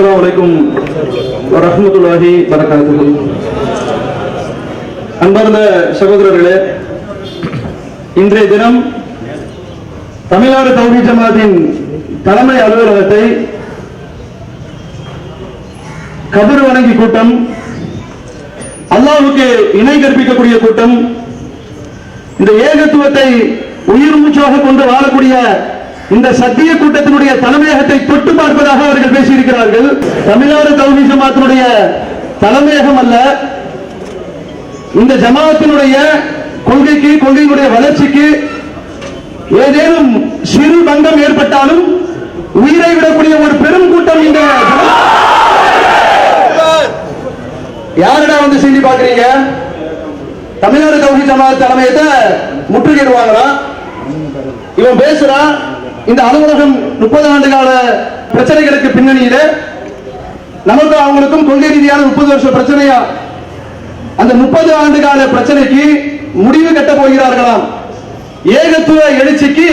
அஸ்லாம் வலைக்கும் ரஹமத்துல்லாஹி வரகாத்து அன்பார்ந்த சகோதரர்களே இன்றைய தினம் தமிழ்நாடு தௌஹீத் ஜமாத்தின் தலைமை அலுவலகத்தை கபர் வணங்கி கூட்டம் அல்லாவுக்கு இணை கற்பிக்கக்கூடிய கூட்டம் இந்த ஏகத்துவத்தை உயிர் மூச்சாக கொண்டு வாழக்கூடிய இந்த சத்திய கூட்டத்தினுடைய தலைமையகத்தை தொட்டு பார்ப்பதாக அவர்கள் பேசியிருக்கிறார்கள். தமிழ்நாடு தௌஹி ஜமாத்தினுடைய தலைமையகம் அல்ல. இந்த ஜமாத்தினுடைய கொள்கைக்கு கொள்கையினுடைய வளர்ச்சிக்கு ஏதேனும் சிறு பங்கம் ஏற்பட்டாலும் உயிரை விடக்கூடிய ஒரு பெரும் கூட்டம் இந்த ஜமா- யாருடா வந்து செய்தி பாக்குறீங்க தமிழ்நாடு தௌஹி ஜமாத் தலைமையத்தை முற்றுகையிடுவாங்களா? இவன் பேசுறான். இந்த அலுவலகம் முப்பது ஆண்டு கால பிரச்சனைகளுக்கு பின்னணியில நமக்கு அவங்களுக்கும் கொள்கை ரீதியான முப்பது வருஷம் பிரச்சனையா? அந்த முப்பது ஆண்டு கால பிரச்சனைக்கு முடிவு கட்ட போகிறார்களாம். ஏகத்துவ எழுச்சிக்கு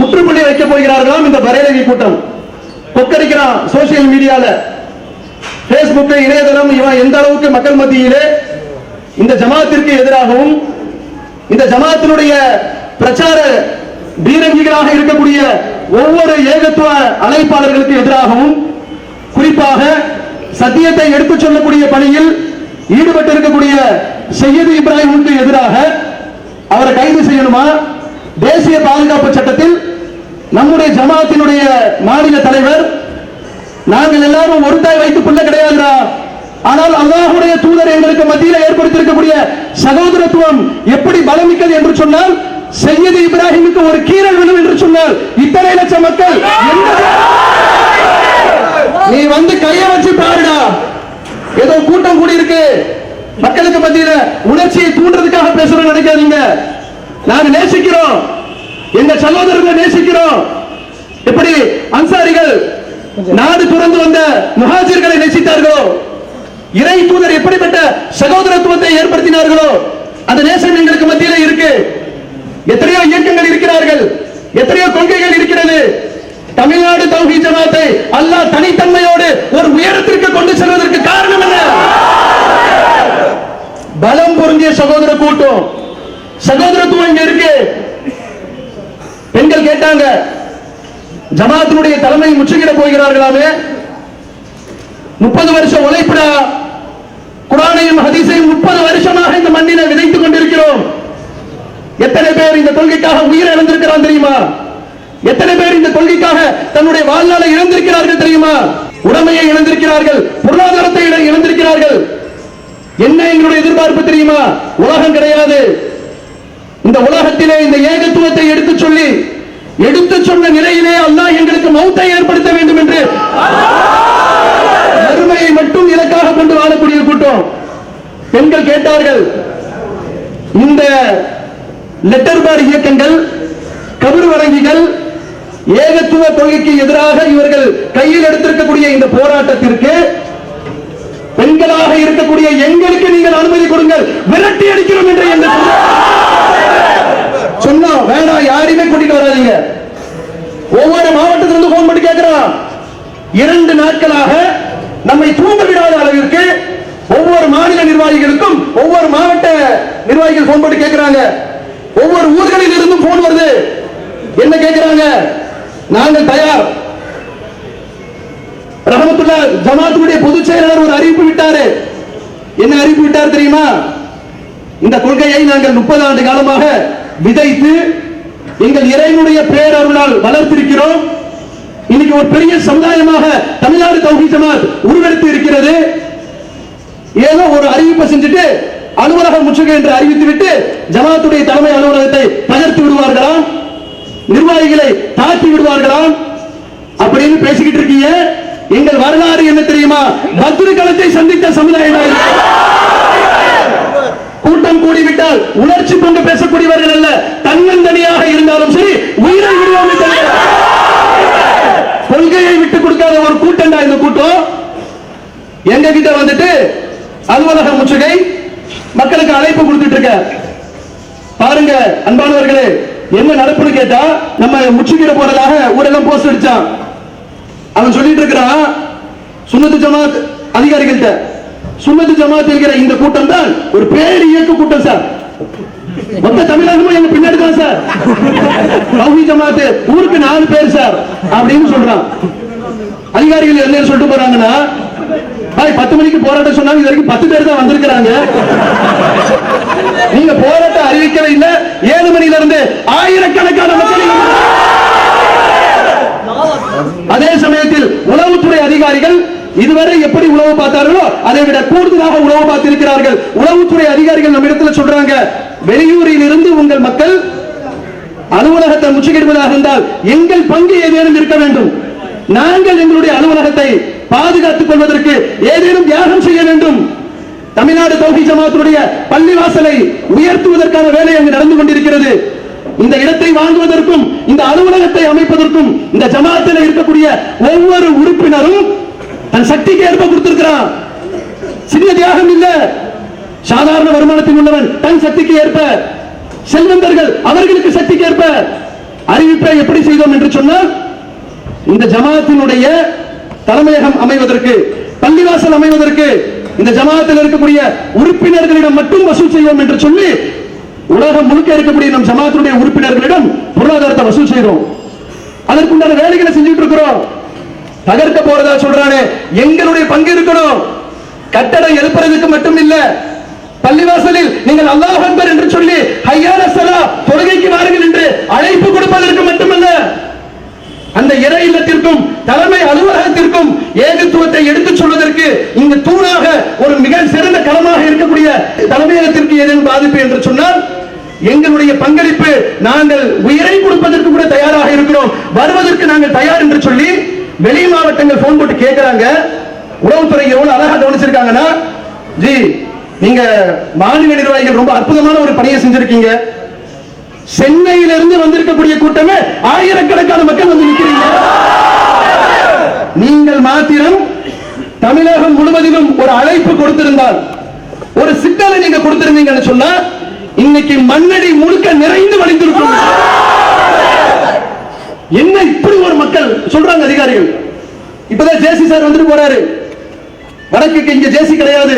முற்றுப்புள்ளி வைக்க போகிறார்களாம் இந்த பரேலவி கூட்டம். கொக்கரிக்கிறான் சோசியல் மீடியால. பேஸ்புக் இணையதளம் இவன் எந்த அளவுக்கு மக்கள் மத்தியிலே இந்த ஜமாத்திற்கு எதிராகவும் இந்த ஜமாத்தினுடைய பிரச்சார பீரங்கிகளாக இருக்கக்கூடிய ஒவ்வொரு ஏகத்துவ அழைப்பாளர்களுக்கு எதிராகவும் குறிப்பாக சத்தியத்தை எடுத்துச் சொல்லக்கூடிய பணியில் ஈடுபட்டு இருக்கக்கூடிய செய்யது இப்ராஹிமுக்கு எதிராக அவரை கைது செய்யணுமா? தேசிய பாதுகாப்பு சட்டத்தில் நம்முடைய ஜமாத்தினுடைய மாநில தலைவர் நாங்கள் எல்லாரும் ஒரு தாய் வைத்து பிள்ளை கிடையாதுடா. ஆனால் அல்லாஹுடைய தூதர் எங்களுக்கு மத்தியில் ஏற்படுத்தியிருக்கக்கூடிய சகோதரத்துவம் எப்படி பலமிக்கது என்று சொன்னால் செய்யது இப்ராஹிமுக்கு ஒரு கீரல் விழும் என்று சொன்னால் இத்தனை லட்சம் மக்கள் என்ன- நீ வந்து கைய வச்சு பாருடா. ஏதோ கூட்டம் கூடி இருக்கு மக்களுக்கு மத்தியில உணர்ச்சியை தூண்டுறதுக்காக பேசுறோம் நினைக்காதீங்க. நாங்க நேசிக்கிறோம். எங்க சகோதரர்களை நேசிக்கிறோம். எப்படி அன்சாரிகள் நாடு துறந்து வந்த முஹாஜிர்களை நேசித்தார்களோ? இறை தூதர் எப்படிப்பட்ட சகோதரத்துவத்தை ஏற்படுத்தினார்களோ? அந்த நேசம் எங்களுக்கு மத்தியில இருக்கு. எத்தனையோ இயக்கங்கள் இருக்கிறார்கள். எத்தனையோ கொள்கைகள் இருக்கிறது. தமிழ்நாடு தௌஹி ஜமாத்தை அல்லாஹ் தனித்தன்மையோடு ஒரு உயரத்திற்கு கொண்டு செல்வதற்கு காரணம் என்ன? பலம் பொருந்திய சகோதர கூட்டம். சகோதரத்துவம் இங்க இருக்கு. பெண்கள் கேட்டாங்க ஜமாத்தினுடைய தலைமை முற்றுகிட போகிறார்களாமே? முப்பது வருஷம் உழைப்புடா. குரானையும் ஹதீஸையும் முப்பது வருஷமாக இந்த மண்ணினை விதைத்துக் கொண்டிருக்கிறோம். எத்தனை பேர் இந்த கொள்கைக்காக உயிரை இழந்திருக்கிறான் தெரியுமா? எத்தனை பேர் இந்த கொள்கைக்காக தன்னுடைய வாழ்நாளை இழந்திருக்கிறார்கள் தெரியுமா? உடமையை இழந்திருக்கிறார்கள் பொருளாதாரத்தை இழந்திருக்கிறார்கள். என்ன எங்களுடைய எதிர்பார்ப்பு தெரியுமா? உலகம் கிடையாது. இந்த உலகத்திலே இந்த ஏகத்துவத்தை எடுத்துச் சொல்லி எடுத்து சொன்ன நிலையிலே அல்லாஹ் எங்களுக்கு மௌத்தை ஏற்படுத்த வேண்டும் என்று அருமையை மட்டும் இலக்காக கொண்டு வாழக்கூடிய கூட்டம். பெண்கள் கேட்டார்கள் இந்த லெட்டர் பார் இயக்கங்கள் கபர் வழங்கிகள் ஏகத்துவ கொள்கைக்கு எதிராக இவர்கள் கையில் எடுத்திருக்கக்கூடிய இந்த போராட்டத்திற்கு பெண்களாக இருக்கக்கூடிய எங்களுக்கு நீங்கள் அனுமதி கொடுங்கள். விரட்டி அடிக்கிறோம் என்று என்ன சொன்னா வேணாம் யாரையுமே கூட்டிட்டு வராதீங்க. ஒவ்வொரு மாவட்டத்திலிருந்து போன் பண்ணி கேட்கிறான் இரண்டு நாட்களாக நம்மை தூங்க விடாத அளவிற்கு ஒவ்வொரு மாநில நிர்வாகிகளுக்கும் ஒவ்வொரு மாவட்ட நிர்வாகிகள் போன் பண்ணி கேட்கிறாங்க ஒவ்வொரு ஊர்களில் இருந்தும் போன் வருது. என்ன கேட்கிறாங்க நாங்கள் தயார். ரஹமத்துல்லா ஜமாத்துடைய பொதுச் செயலாளர் ஒரு அறிவிப்பு விட்டாரு. என்ன அறிவிப்பு விட்டார் தெரியுமா? இந்த கொள்கையை நாங்கள் முப்பது ஆண்டு காலமாக விதைத்து எங்கள் இறைவனுடைய பேரருளால் வளர்த்திருக்கிறோம். இன்னைக்கு ஒரு பெரிய சமுதாயமாக தமிழ்நாடு தௌஹி ஜமாத் உருவெடுத்து இருக்கிறது. ஏதோ ஒரு அறிவிப்பை செஞ்சுட்டு அலுவலக முற்றுகை என்று அறிவித்துவிட்டு ஜமாத்துடைய தலைமை அலுவலகத்தை தகர்த்து விடுவார்களா? நிர்வாகிகளை தாழ்த்தி விடுவார்களா? அப்படின்னு பேசிக்கிட்டு இருக்கீங்க. எங்கள் வரலாறு என்ன தெரியுமா? பத்ரு கலத்தை சந்தித்த சமுதாயம் கூட்டம் கூடிவிட்டால் உணர்ச்சி கொண்டு பேசக்கூடியவர்கள் அல்ல. தன்னந்தனியாக இருந்தாலும் சரி உயிரை விடுவோம் கொள்கையை விட்டு கொடுக்காத ஒரு கூட்டம்டா இந்த கூட்டம். எங்க கிட்ட வந்துட்டு அலுவலக முற்றுகை மக்களுக்கு அழைப்பு கொடுத்துட்டு இருக்க. பாருங்க அன்பானவர்களே என்ன நடப்புன்னு கேட்டா நம்ம முச்சுக்கிட போறதாக ஊரெல்லாம் போஸ்ட் அடிச்சான். அவன் சொல்லிட்டு இருக்கிறான் சுமத்து ஜமாத் அதிகாரிகள்கிட்ட. சுமத்து ஜமாத் என்கிற இந்த கூட்டம் தான் ஒரு பேர் இயக்க கூட்டம் சார். மொத்த தமிழகமும் எங்க பின்னாடி தான் சார். தௌஹி ஜமாத் ஊருக்கு நாலு பேர் சார் அப்படின்னு சொல்றான். அதிகாரிகள் என்ன சொல்லிட்டு போறாங்கன்னா பத்து மணிக்கு போராட்டம் சொன்னாங்க இது வரைக்கும் பத்து பேர் தான் வந்திருக்கிறாங்க. நீங்க போராட்டம் அறிவிக்கவே இல்ல. ஏழு மணில இருந்து ஆயிரக்கணக்கான மக்கள் அதே சமயத்தில் உளவுத்துறை அதிகாரிகள் இதுவரை எப்படி உளவு பார்த்தார்களோ அதை விட கூடுதலாக உளவு பார்த்திருக்கிறார்கள். உளவுத்துறை அதிகாரிகள் நம்ம இடத்துல சொல்றாங்க வெளியூரில் இருந்து உங்கள் மக்கள் அலுவலகத்தை முற்றுகையிடுவதாக இருந்தால் எங்கள் பங்கு ஏதேனும் இருக்க வேண்டும். நாங்கள் எங்களுடைய அலுவலகத்தை பாதுகாத்துக் கொள்வதற்கு ஏதேனும் தியாகம் செய்ய வேண்டும். தமிழ்நாடு தௌஹி ஜமாத்தினுடைய பள்ளிவாசலை உயர்த்துவதற்கான வேலை அங்கு நடந்து கொண்டிருக்கிறது. இந்த இடத்தை வாங்குவதற்கும் இந்த அலுவலகத்தை அமைப்பதற்கும் இந்த ஜமாத்தில் இருக்கக்கூடிய ஒவ்வொரு உறுப்பினரும் தன் சக்திக்கு ஏற்ப கொடுத்திருக்கிறான் சிறிய தியாகம் இல்ல. சாதாரண வருமானத்தில் உள்ளவன் தன் சக்திக்கு ஏற்ப. செல்வந்தர்கள் அவர்களுக்கு சக்திக்கு ஏற்ப. அறிவிப்பை எப்படி செய்தோம் என்று சொன்னால் இந்த ஜமாத்தினுடைய தலைமையகம் அமைவதற்கு பள்ளிவாசல் அமைவதற்கு இந்த ஜமாத்தில் இருக்கக்கூடிய உறுப்பினர்களிடம் மட்டும் வசூல் செய்வோம் என்று சொல்லி உலகம் முழுக்க இருக்கக்கூடிய நம் ஜமாத்தினுடைய உறுப்பினர்களிடம் பொருளாதாரத்தை வசூல் செய்கிறோம். அதற்குண்டான வேலைகளை செஞ்சுட்டு இருக்கிறோம். தகர்க்க போறதா சொல்றானே எங்களுடைய பங்கு இருக்கணும். கட்டடம் எழுப்புறதுக்கு மட்டும் இல்ல பள்ளிவாசலில் நீங்கள் அல்லாஹ் என்று சொல்லி ஹையான சலா தொழுகைக்கு வாருங்கள் என்று அழைப்பு கொடுப்பதற்கு மட்டுமல்ல. அந்த இறை இல்லத்திற்கும் தலைமை அலுவலகத்திற்கும் ஏகத்துவத்தை எடுத்துச் சொல்வதற்கு இங்கு தூணாக ஒரு மிக சிறந்த களமாக இருக்கக்கூடிய தலைமையகத்திற்கு ஏதேனும் பாதிப்பு என்று சொன்னால் எங்களுடைய பங்களிப்பு நாங்கள் உயிரை கொடுப்பதற்கு கூட தயாராக இருக்கிறோம். வருவதற்கு நாங்கள் தயார் என்று சொல்லி வெளி மாவட்டங்கள் போன் போட்டு கேட்கிறாங்க உளவுத்துறை எவ்வளவு அழகா கவனிச்சிருக்காங்கன்னா ஜி நீங்க மாநில நிர்வாகிகள் ரொம்ப அற்புதமான ஒரு பணியை செஞ்சிருக்கீங்க. சென்னையிலிருந்து வந்திருக்கக்கூடிய கூட்டமே ஆயிரக்கணக்கான மக்கள் வந்து நிற்கிறீங்க. நீங்கள் மாத்திரம் தமிழகம் முழுவதிலும் ஒரு அழைப்பு கொடுத்திருந்தால் ஒரு சிக்கலை நீங்க கொடுத்திருந்தீங்கன்னு சொன்னா இன்னைக்கு மண்ணடி முழுக்க நிறைந்து வடிந்திருக்கும் என்ன இப்படி ஒரு மக்கள் சொல்றாங்க அதிகாரிகள்? இப்பதான் ஜேசி சார் வந்துட்டு போறாரு. வடக்குக்கு இங்க ஜேசி கிடையாது.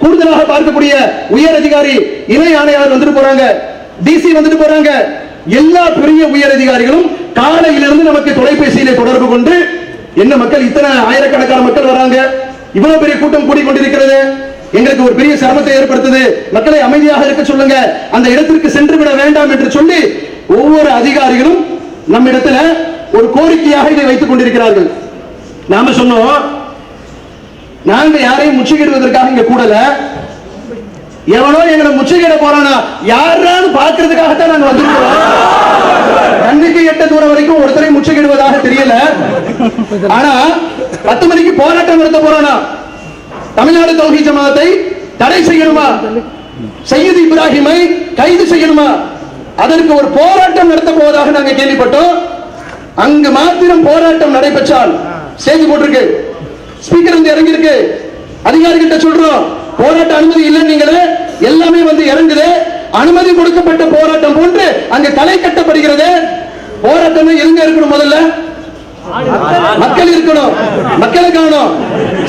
கூடுதலாக பார்க்கக்கூடிய உயர் அதிகாரி இணை ஆணையாளர் வந்துட்டு போறாங்க. டிசி வந்துட்டு போறாங்க. எல்லா பெரிய உயர் அதிகாரிகளும் காலையிலிருந்து நமக்கு தொலைபேசியிலே தொடர்பு கொண்டு என்ன மக்கள் இத்தனை ஆயிரக்கணக்கான மக்கள் வராங்க? இவ்வளவு பெரிய கூட்டம் கூடி கொண்டிருக்கிறது எங்களுக்கு ஒரு பெரிய சிரமத்தை ஏற்படுத்துது. மக்களை அமைதியாக இருக்க சொல்லுங்க. அந்த இடத்திற்கு சென்று விட வேண்டாம் என்று சொல்லி ஒவ்வொரு அதிகாரிகளும் நம்ம இடத்துல ஒரு கோரிக்கையாக இதை வைத்துக் கொண்டிருக்கிறார்கள். நாம சொன்னோம் நாங்க யாரையும் முற்றுகையிடுவதற்காக இங்க கூடல. எவனோ எங்களை முற்றுகையிட போறானா யாரான்னு பாக்குறதுக்காகத்தான் நாங்க வந்திருக்கிறோம். கண்ணுக்கு எட்ட தூரம் வரைக்கும் ஒருத்தரை முற்றுகையிடுவதாக தெரியல. ஆனா பத்து மணிக்கு போராட்டம் நடத்த போறானா? தமிழ்நாடு தௌஹி ஜமாத்தை தடை செய்யணுமா? சையது இப்ராஹிமை கைது செய்யணுமா? அதற்கு ஒரு போராட்டம் நடத்த போவதாக நாங்க கேள்விப்பட்டோம். அங்கு மாத்திரம் போராட்டம் நடைபெற்றால் செய்தி போட்டிருக்கு. ஸ்பீக்கர் வந்து இறங்கியிருக்கு. அதிகாரிகிட்ட சொல்றோம். போராட்ட அனுமதி இல்லைன்னு நீங்களே எல்லாமே வந்து இறங்குது. அனுமதி கொடுக்கப்பட்ட போராட்டம் போன்று அங்க தலை கட்டப்படுகிறது. போராட்டம் எங்க இருக்கணும் முதல்ல? மக்கள் இருக்கணும். மக்களை காணும்.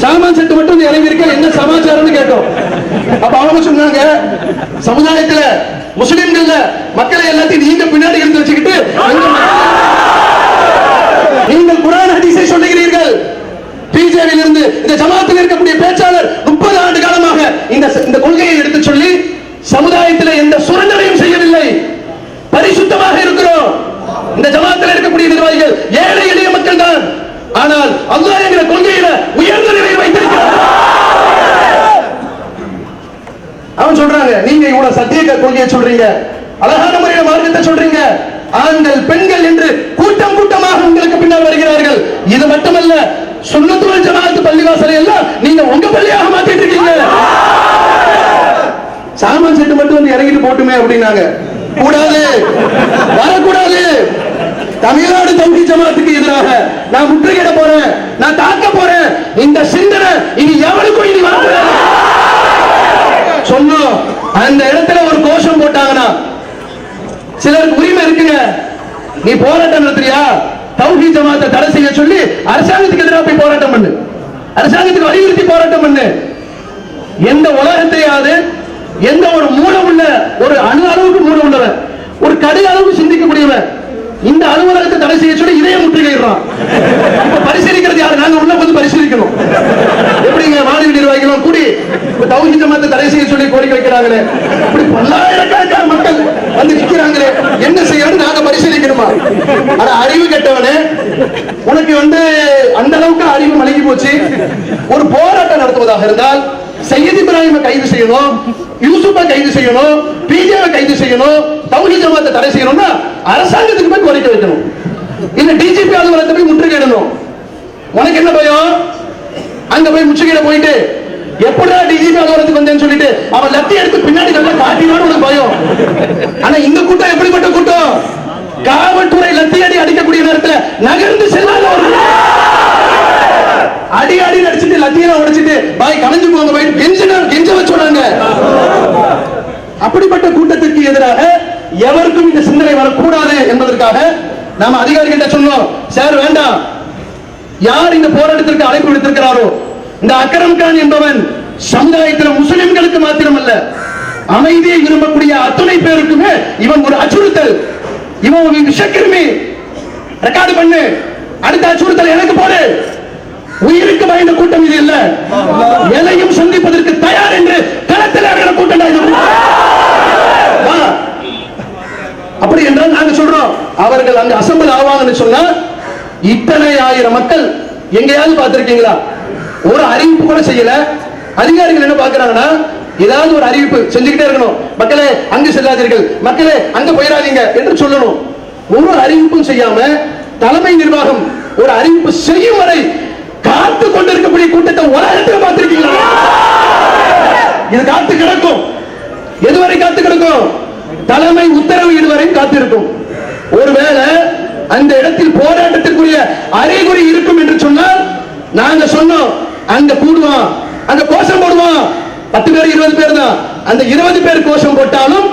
சாமான் செட்டு மட்டும் இறங்கி இருக்க? என்ன சமாச்சாரம்னு கேட்டோம். அப்ப அவங்க சொன்னாங்க சமுதாயத்துல முஸ்லிம்கள்ல மக்களை எல்லாத்தையும் நீங்க பின்னாடி இருந்து வச்சுக்கிட்டு நீங்கள் குரான் ஹதீஸை சொல்லுகிறீர்கள். பிஜேபியில் இருந்து இந்த ஜமாத்தில் இருக்கக்கூடிய பேச்சாளர் முப்பது ஆண்டு காலமாக இந்த இந்த கொள்கையை எடுத்து சொல்லி சமுதாயத்தில் எந்த சுரண்டலையும் செய்யவில்லை. பரிசுத்தமாக இருக்கிறோம். இந்த ஜமாத்தில் இருக்கக்கூடிய நிர்வாகிகள் ஏழை எளிய மக்கள் தான் ஆனால் அல்லாஹ் என்கிற கொள்கையில உயர்ந்த நிலையில் வைத்திருக்கிறார். அவன் சொல்றாங்க நீங்க இவ்வளவு சத்திய கொள்கையை சொல்றீங்க. அழகான முறையில மார்க்கத்தை சொல்றீங்க. ஆண்கள் பெண்கள் என்று கூட்டம் கூட்டமாக உங்களுக்கு பின்னால் வருகிறார்கள். இது மட்டுமல்ல சுண்ணத்துவல் ஜமாத்து பள்ளிவாசலை எல்லாம் நீங்க உங்க பள்ளியாக மாத்திட்டு இருக்கீங்க சாமான் செட்டு மட்டும் வந்து இறங்கிட்டு போட்டுமே அப்படின்னாங்க. கூடாது. வரக்கூடாது. தமிழ்நாடு தௌஹி ஜமாத்துக்கு எதிராக நான் முற்றுகையிட போறேன். நான் தாக்க போறேன். இந்த சிந்தனை இனி எவனுக்கும் இனி வாங்க சொன்னோம். அந்த இடத்துல ஒரு கோஷம் போட்டாங்கன்னா சிலருக்கு உரிமை இருக்குங்க. நீ போராட்டம் நடத்துறியா? தௌஹி ஜமாத்தை தடை செய்ய சொல்லி அரசாங்கத்துக்கு எதிராக போய் போராட்டம் பண்ணு. அரசாங்கத்துக்கு வலியுறுத்தி போராட்டம் பண்ணு. எந்த உலகத்தையாவது எந்த ஒரு மூலம் உள்ள ஒரு அணு அளவுக்கு மூலம் உள்ளவன் ஒரு கடு அளவுக்கு சிந்திக்கக்கூடியவன் இந்த அலுவலகத்தை தடை செய்ய சொல்லி இதையே முற்றுகையிடுறான். இப்ப பரிசீலிக்கிறது யாரு? நாங்க உள்ள வந்து பரிசீலிக்கணும். எப்படிங்க நிர்வாகிகளும் கூடி இப்ப தௌஹீத் ஜமாத்தை தடை செய்ய சொல்லி கோரிக்கை வைக்கிறாங்களே. இப்படி பல்லாயிரக்கணக்கான மக்கள் வந்து நிற்கிறாங்களே என்ன செய்யணும் நாங்க பரிசீலிக்கணுமா? ஆனா அறிவு கெட்டவனே. உனக்கு வந்து அந்த அளவுக்கு அறிவு மலங்கி போச்சு. ஒரு போராட்டம் நடத்துவதாக இருந்தால் சையத் இப்ராஹிமை கைது செய்யணும் யூசுப்பை கைது செய்யணும் பிஜேவை கைது செய்யணும் தௌஹீத் ஜமாத்தை தடை செய்யணும்னா அரசாங்கத்துக்கு போய் கோரிக்கை வைக்கணும். இந்த டிஜிபி அலுவலகத்தை போய் முற்றுகையிடணும். உனக்கு என்ன பயம்? அங்க போய் முற்றுகையிட போயிட்டு எப்படா டிஜிபி அலுவலகத்துக்கு வந்தேன்னு சொல்லிட்டு அவன் லத்தி எடுத்து பின்னாடி நல்லா காட்டினான்னு உனக்கு பயம். ஆனா இந்த கூட்டம் எப்படிப்பட்ட கூட்டம்? காவல்துறை லத்தி அடி அடிக்கக்கூடிய நேரத்துல நகர்ந்து செல்லாத ஒரு அடி அடி அடிச்சுட்டு லத்தியெல்லாம் உடைச்சிட்டு பாய் கலைஞ்சு போங்க பாய். கெஞ்சினா கெஞ்ச வச்சோடாங்க அப்படிப்பட்ட கூட்டத்திற்கு எதிராக எவருக்கும் இந்த சிந்தனை வரக்கூடாது என்பதற்காக நாம அதிகாரிகிட்ட சொன்னோம் சார் வேண்டாம். யார் இந்த போராட்டத்திற்கு அழைப்பு விடுத்திருக்கிறாரோ? இந்த அக்கரம் கான் என்பவன் சமுதாயத்தில் முஸ்லிம்களுக்கு மாத்திரமல்ல அமைதியை விரும்பக்கூடிய அத்துணை பேருக்குமே இவன் ஒரு அச்சுறுத்தல். இவன் ஒரு விஷக்கிருமி. ரெக்கார்டு பண்ணு. அடுத்த அச்சுறுத்தல் எனக்கு போடு. உயிருக்கு பயந்த கூட்டம் இது இல்ல. எதையும் சந்திப்பதற்கு தயார் என்று களத்தில் இறங்கின கூட்டம் இது. வா. அப்படி என்றால் நாங்க சொல்றோம் அவர்கள் அங்க அசம்பிள் ஆவாங்கன்னு சொன்னா இத்தனை ஆயிரம் மக்கள் எங்கேயாவது பார்த்திருக்கீங்களா? ஒரு அறிவிப்பு கூட செய்யல. அதிகாரிகள் என்ன பாக்குறாங்கன்னா ஏதாவது ஒரு அறிவிப்பு செஞ்சுக்கிட்டே இருக்கணும். மக்களே அங்கு செல்லாதீர்கள். மக்களே அங்க போயிடாதீங்க என்று சொல்லணும். ஒரு அறிவிப்பும் செய்யாம தலைமை நிர்வாகம் ஒரு அறிவிப்பு செய்யும் வரை காத்து கொண்டிருக்கக்கூடிய கூட்டத்தை உலகத்தில் பார்த்திருக்கீங்களா? இது காத்து கிடக்கும். எதுவரை காத்து கிடக்கும்? தலைமை உத்தரவு இதுவரை காத்திருக்கும். ஒருவேளை அந்த இடத்தில் போராட்டத்திற்குரிய அறிகுறி இருக்கும் என்று சொன்னால் நாங்க சொன்னோம் அங்க கூடுவான் அங்க கோஷம் போடுவான். பத்து பேர் இருபது பேர் தான். அந்த இருபது பேர் கோஷம் போட்டாலும்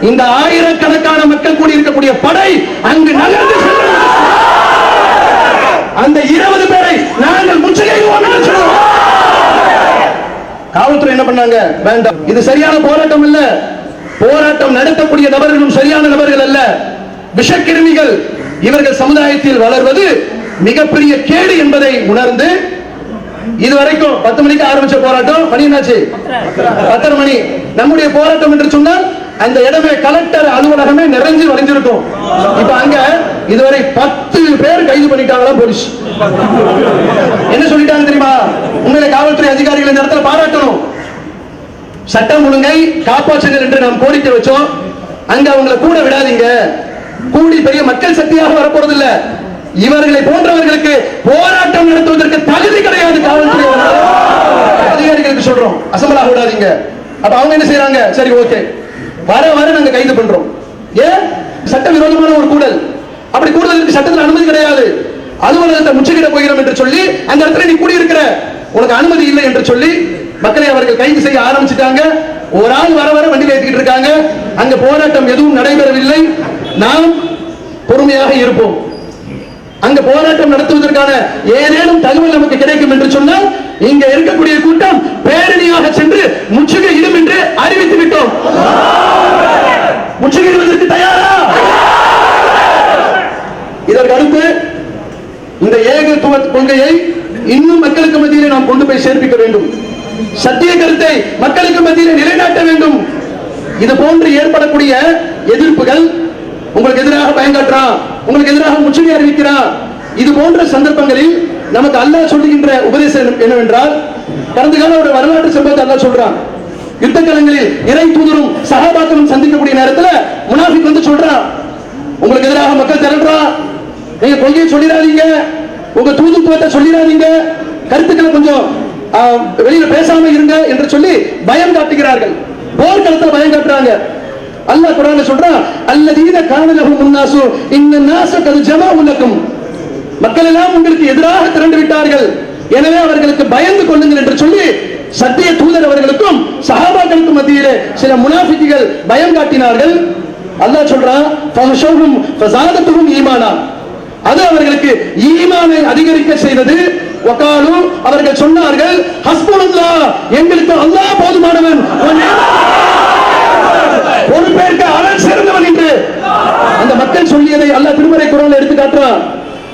இந்த ஆயிரக்கணக்கான மக்கள் கூடி இருக்கக்கூடிய படை அங்கு நகர்ந்து செல்லும். அந்த இருபது பேரை நாங்கள் முற்றுகையிடுவோம் என்று சொல்லுவோம். காவல்துறை என்ன பண்ணாங்க? வேண்டாம். இது சரியான போராட்டம் இல்ல. போராட்டம் நடத்தக்கூடிய நபர்களும் சரியான நபர்கள் அல்ல. விஷக்கிருமிகள் இவர்கள் சமுதாயத்தில் வளர்வது மிகப்பெரிய கேடு என்பதை உணர்ந்து இதுவரைக்கும் பத்து மணிக்கு ஆரம்பிச்ச போராட்டம் மணி என்னாச்சு? பத்தரை மணி. நம்முடைய போராட்டம் என்று சொன்னால் அந்த இடமே கலெக்டர் அலுவலகமே நிறைஞ்சு வளைஞ்சிருக்கும் இப்ப அங்க இதுவரை பத்து பேர் கைது பண்ணிட்டாங்களா போலீஸ். என்ன சொல்லிட்டாங்க தெரியுமா? உங்களை காவல்துறை அதிகாரிகள் இந்த இடத்துல பாராட்டணும். சட்டம் ஒழுங்கை காப்பாற்றுங்கள் என்று நாம் கோரிக்கை வச்சோம். அங்க அவங்களை கூட விடாதீங்க. கூடி பெரிய மக்கள் சக்தியாக வரப்போறது இல்ல இவர்களை போன்றவர்களுக்கு போராட்டம் நடத்துவதற்கு தகுதி கிடையாது காவல்துறை அதிகாரிகளுக்கு சொல்றோம். அசம்பலாக விடாதீங்க அப்ப அவங்க என்ன செய்யறாங்க சரி ஓகே. வர வர நாங்க கைது பண்றோம். ஏன்? சட்ட விரோதமான ஒரு கூடல். அப்படி கூடுதலுக்கு சட்டத்தில் அனுமதி கிடையாது. அலுவலகத்தை முற்றுகையிட போகிறோம் என்று சொல்லி அந்த இடத்துல நீ கூடியிருக்கிற. உனக்கு அனுமதி இல்லை என்று சொல்லி மக்களை அவர்கள் கைது செய்ய ஆரம்பிச்சிட்டாங்க. ஒரு ஆள் வர வர வண்டியில் ஏற்றிக்கிட்டு இருக்காங்க. அங்க போராட்டம் எதுவும் நடைபெறவில்லை. நாம் பொறுமையாக இருப்போம். அங்க போராட்டம் நடத்துவதற்கான ஏதேனும் தகவல் நமக்கு கிடைக்கும் என்று சொன்னால் இங்க இருக்கக்கூடிய கூட்டம் பேரணியாக சென்று முற்றுகையிடும் என்று அறிவித்து விட்டோம். முற்றுகையிடுவதற்கு தயாரா? இதற்கு அடுத்து இந்த ஏகத்துவ கொள்கையை இன்னும் மக்களுக்கு மத்தியிலே நாம் கொண்டு போய் சேர்ப்பிக்க வேண்டும். சத்திய கருத்தை மக்களுக்கு மத்தியிலே நிலைநாட்ட வேண்டும். இது போன்று ஏற்படக்கூடிய எதிர்ப்புகள் உங்களுக்கு எதிராக பயங்காட்டுறான் உங்களுக்கு எதிராக முற்றுகை அறிவிக்கிறான். இது போன்ற சந்தர்ப்பங்களில் நமக்கு அல்லாஹ் சொல்லுகின்ற உபதேசம் என்னவென்றால் கடந்த கால ஒரு வரலாற்று சம்பவத்தை அல்லாஹ் சொல்றான். யுத்த களங்களில் இறை தூதரும் சகாபாக்களும் சந்திக்கக்கூடிய நேரத்துல முனாஃபிக் வந்து சொல்றான். உங்களுக்கு எதிராக மக்கள் திரண்டா நீங்க கொள்கையை சொல்லிடாதீங்க. உங்க தூதுத்துவத்தை சொல்லிடாதீங்க. கருத்துக்களை கொஞ்சம் வெளியில பேசாம இருங்க என்று சொல்லி பயம் காட்டுகிறார்கள். போர்க்களத்தில் பயம் காட்டுறாங்க. அல்லாஹ் குரான சொல்றான் அல்லதீன கானலஹும் முன்னாசு இன்ன நாச கது ஜமாஉ லக்கும் மக்கள் எல்லாம் உங்களுக்கு எதிராக திரண்டு விட்டார்கள். எனவே அவர்களுக்கு பயந்து கொள்ளுங்கள் என்று சொல்லி சத்திய தூதர் அவர்களுக்கும் சஹாபாக்களுக்கும் மத்தியிலே சில முனாஃபிக்குகள் பயம் காட்டினார்கள். அல்லாஹ் சொல்றான் ஃபஹஷௌஹும் ஃபஸாதத்துஹும் ஈமானா. அது அவர்களுக்கு ஈமானை அதிகரிக்க செய்தது. வகாலு அவர்கள் சொன்னார்கள் எங்களுக்கு அல்லாஹ் போதுமானவன். பொறுப்பேற்க அவன் சிறந்தவன் என்று அந்த மக்கள் சொல்லியதை அல்ல திருமறை குரல் எடுத்து காட்டுறான்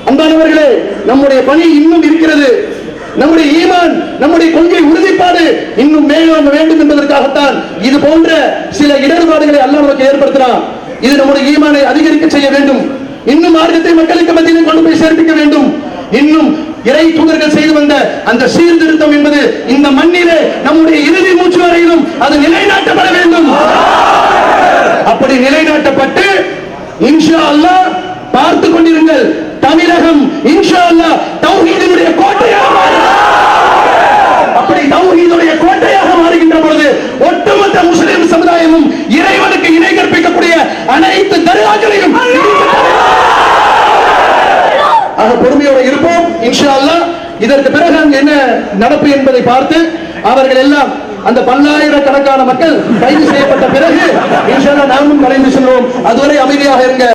அன்பானவர்களே நம்முடைய பணி இன்னும் இருக்கிறது. நம்முடைய ஈமான் நம்முடைய கொள்கை உறுதிப்பாடு இன்னும் மேலும் வேண்டும் என்பதற்காகத்தான் இது போன்ற சில இடர்பாடுகளை அல்ல நமக்கு ஏற்படுத்தினான் இது நம்முடைய ஈமானை அதிகரிக்க செய்ய வேண்டும். இன்னும் மார்க்கத்தை மக்களுக்கு மத்தியிலே கொண்டு போய் சேர்ப்பிக்க வேண்டும். இன்னும் இறை தூதர்கள் செய்து வந்த அந்த சீர்திருத்தம் என்பது இந்த மண்ணிலே நம்முடைய இறுதி மூச்சு வரையிலும் அது நிலைநாட்டப்பட வேண்டும். அப்படி நிலைநாட்டப்பட்டு இன்ஷா அல்லாஹ் பார்த்து கொண்டிருங்கள். தமிழகம் இன்ஷா அல்லாஹ் தௌஹீதினுடைய கோட்டையாக அப்படி தௌஹீதுடைய கோட்டையாக மாறுகின்ற பொழுது ஒட்டுமொத்த முஸ்லிம் சமுதாயமும் இறைவனுக்கு இணை கற்பிக்கக்கூடிய அனைத்து தர்காக்களையும் ஆக பொறுமையோட இருப்போம் இன்ஷா அல்லாஹ் இதற்கு பிறகு அங்கு என்ன நடப்பு என்பதை பார்த்து அவர்கள் எல்லாம் அந்த பல்லாயிரக்கணக்கான மக்கள் கைது செய்யப்பட்ட பிறகு இன்ஷா அல்லாஹ் நாமும் கலைந்து செல்வோம். அதுவரை அமைதியாக இருங்க.